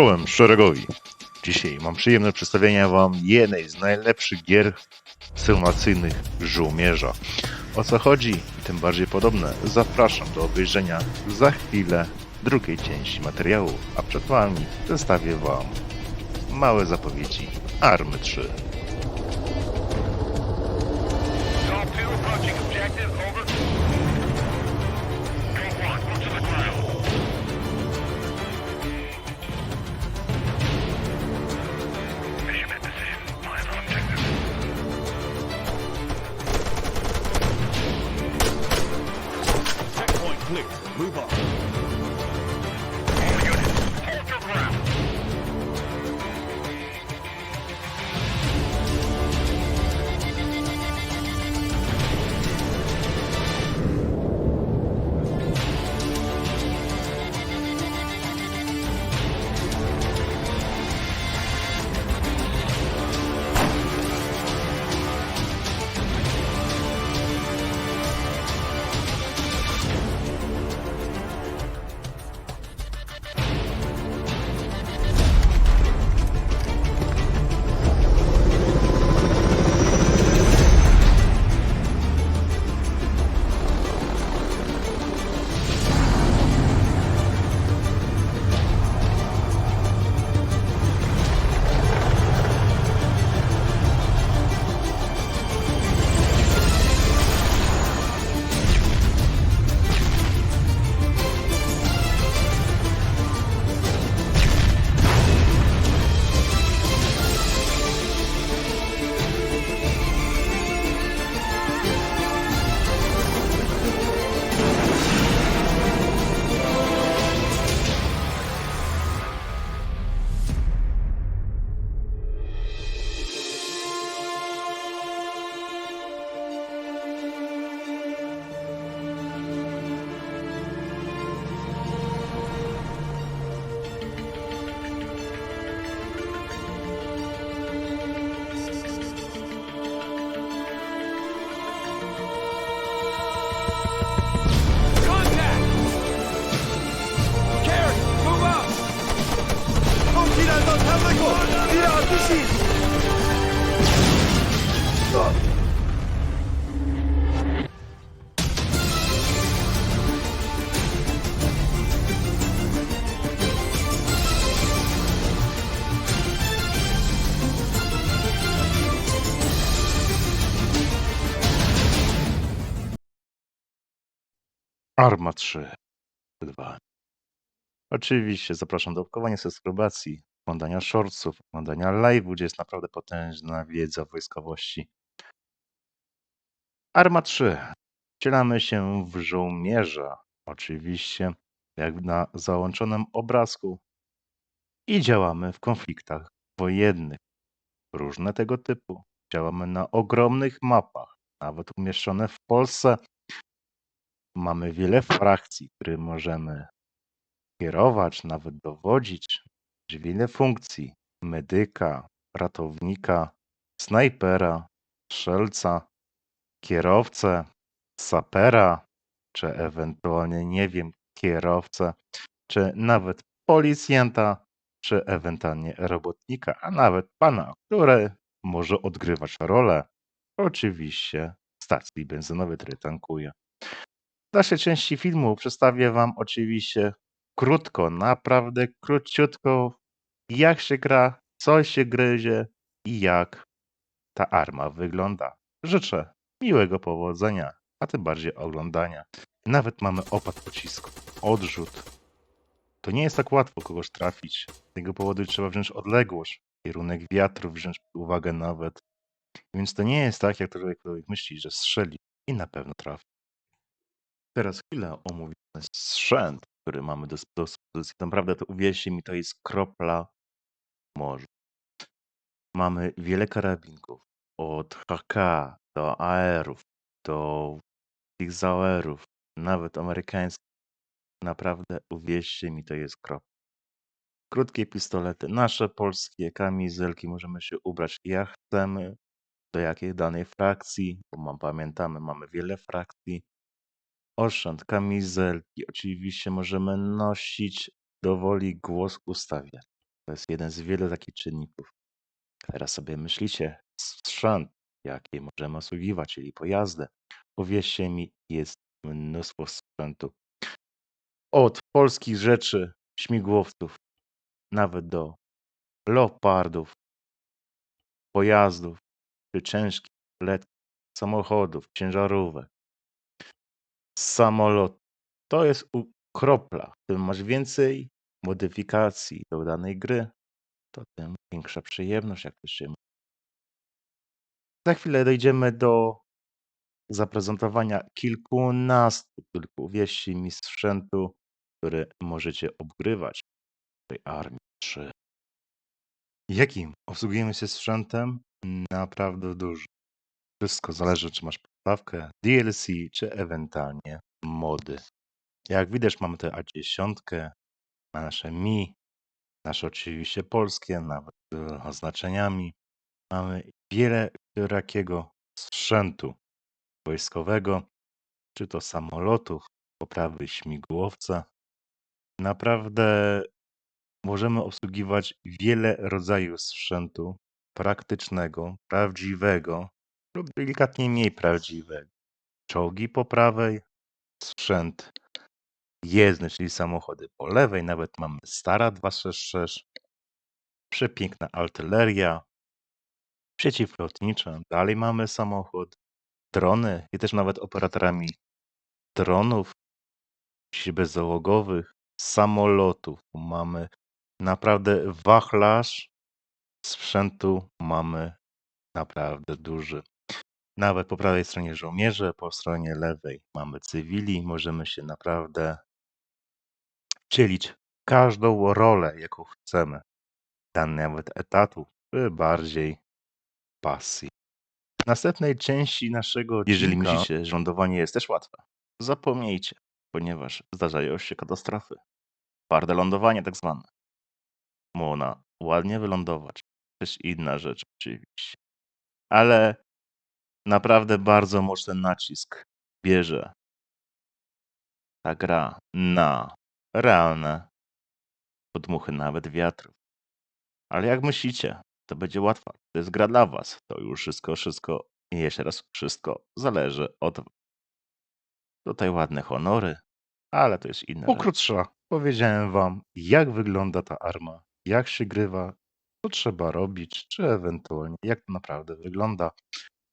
Czołem szeregowi. Dzisiaj mam przyjemność przedstawienia wam jednej z najlepszych gier symulacyjnych żołnierza. O co chodzi tym bardziej podobne, zapraszam do obejrzenia za chwilę drugiej części materiału, a przed wami przedstawię wam małe zapowiedzi Army 3. Clear. Move on. All units, hold your ground. Arma 3. 2. Oczywiście zapraszam do łapkowania subskrybacji, oglądania shortsów, oglądania live'u, gdzie jest naprawdę potężna wiedza wojskowości. Arma 3. Wcielamy się w żołnierza, oczywiście, jak na załączonym obrazku i działamy w konfliktach wojennych. Różne tego typu. Działamy na ogromnych mapach, nawet umieszczone w Polsce. Mamy wiele frakcji, które możemy kierować, nawet dowodzić. Wiele funkcji. Medyka, ratownika, snajpera, strzelca, kierowcę, sapera, czy ewentualnie, nie wiem, kierowcę, czy nawet policjanta, czy ewentualnie robotnika, a nawet pana, który może odgrywać rolę, oczywiście, stacji benzynowej, który tankuje. W dalszej części filmu przedstawię Wam oczywiście krótko, naprawdę króciutko, jak się gra, co się gryzie i jak ta arma wygląda. Życzę miłego powodzenia, a tym bardziej oglądania. Nawet mamy opad pocisku, odrzut. To nie jest tak łatwo kogoś trafić. Z tego powodu trzeba wziąć odległość, kierunek wiatru wziąć uwagę nawet. Więc to nie jest tak, jak człowiek myśli, że strzeli i na pewno trafi. Teraz chwilę omówimy sprzęt, który mamy do dyspozycji. Naprawdę to uwierzcie mi, to jest kropla morza. Mamy wiele karabinków, od HK do AR-ów, do tych Zauerów, nawet amerykańskich. Naprawdę uwierzcie mi, to jest kropla. Krótkie pistolety, nasze polskie kamizelki, możemy się ubrać jak chcemy, do jakiej danej frakcji, bo mam, pamiętamy, mamy wiele frakcji. Oszczęd, kamizelki. Oczywiście możemy nosić dowoli głos ustawiać. To jest jeden z wielu takich czynników. Teraz sobie myślicie, sprzęt, jaki możemy obsługiwać, czyli pojazdy. Powierzcie mi, jest mnóstwo sprzętu. Od polskich rzeczy, śmigłowców, nawet do leopardów, pojazdów, czy ciężkich, lekkich, samochodów, ciężarówek, samolot. To jest u- kropla. Tym masz więcej modyfikacji do danej gry, to tym większa przyjemność, jak to się mówi. Za chwilę dojdziemy do zaprezentowania kilkunastu, tylko wieści mi sprzętu, który możecie obgrywać w tej Armii 3. Jakim obsługujemy się sprzętem? Naprawdę dużo. Wszystko zależy, czy masz podstawkę, DLC, czy ewentualnie mody. Jak widać, mamy tutaj A10, ma nasze Mi, nasze oczywiście polskie, nawet z oznaczeniami. Mamy wiele rakiego sprzętu wojskowego, czy to samolotów, poprawy śmigłowca. Naprawdę możemy obsługiwać wiele rodzajów sprzętu praktycznego, prawdziwego lub delikatnie mniej prawdziwego. Czołgi po prawej, sprzęt jezdny, czyli samochody po lewej, nawet mamy Stara 266, przepiękna artyleria, przeciwlotnicza, dalej mamy samochód, drony i też nawet operatorami dronów, bezzałogowych, samolotów. Mamy naprawdę wachlarz sprzętu, mamy naprawdę duży. Nawet po prawej stronie żołnierze, po stronie lewej mamy cywili. Możemy się naprawdę wcielić w każdą rolę, jaką chcemy. Dan nawet etatu, czy bardziej pasji. W następnej części naszego Jeżeli odcinka- myślicie, że lądowanie jest też łatwe, zapomnijcie, ponieważ zdarzają się katastrofy. Twarde lądowanie tak zwane. Można ładnie wylądować. Też inna rzecz oczywiście. Ale naprawdę bardzo mocny nacisk bierze ta gra na realne podmuchy nawet wiatrów. Ale jak myślicie, to będzie łatwa? To jest gra dla was. To już wszystko, wszystko i jeszcze raz wszystko zależy od. Tutaj ładne honory, ale to jest inne. Pokrótsza, powiedziałem wam, jak wygląda ta arma, jak się grywa, co trzeba robić, czy ewentualnie jak to naprawdę wygląda.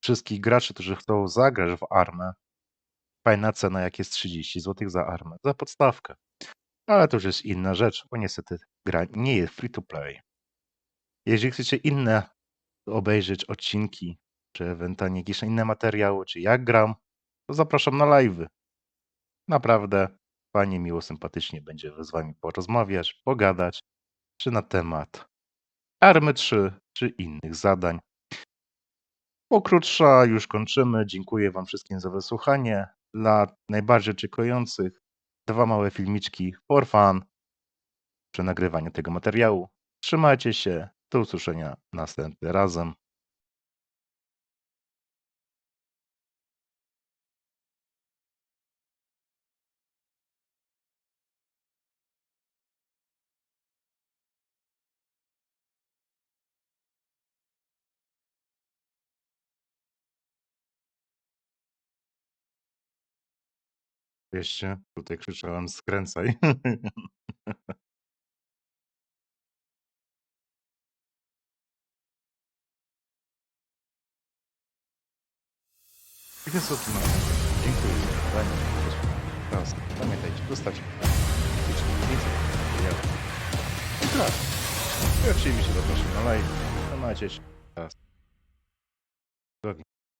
Wszystkich graczy, którzy chcą zagrać w armę, fajna cena jak jest 30 zł za armę, za podstawkę. Ale to już jest inna rzecz, bo niestety gra nie jest free to play. Jeżeli chcecie inne obejrzeć odcinki, czy ewentualnie jakieś inne materiały, czy jak gram, to zapraszam na live'y. Naprawdę fajnie, miło, sympatycznie będzie z wami porozmawiać, pogadać, czy na temat Army 3, czy innych zadań. Pokrótsza, już kończymy. Dziękuję wam wszystkim za wysłuchanie. Dla najbardziej czekających dwa małe filmiczki for fun przy nagrywaniu tego materiału. Trzymajcie się. Do usłyszenia następnym razem. Wierzcie, tutaj krzyczałem skręcaj. Takie są to na Dziękuję za oglądanie. Teraz pamiętajcie, zostawcie więcej materiałów. I tak. I oczywiście zapraszam na live. Trzymajcie się. Teraz. Drogi.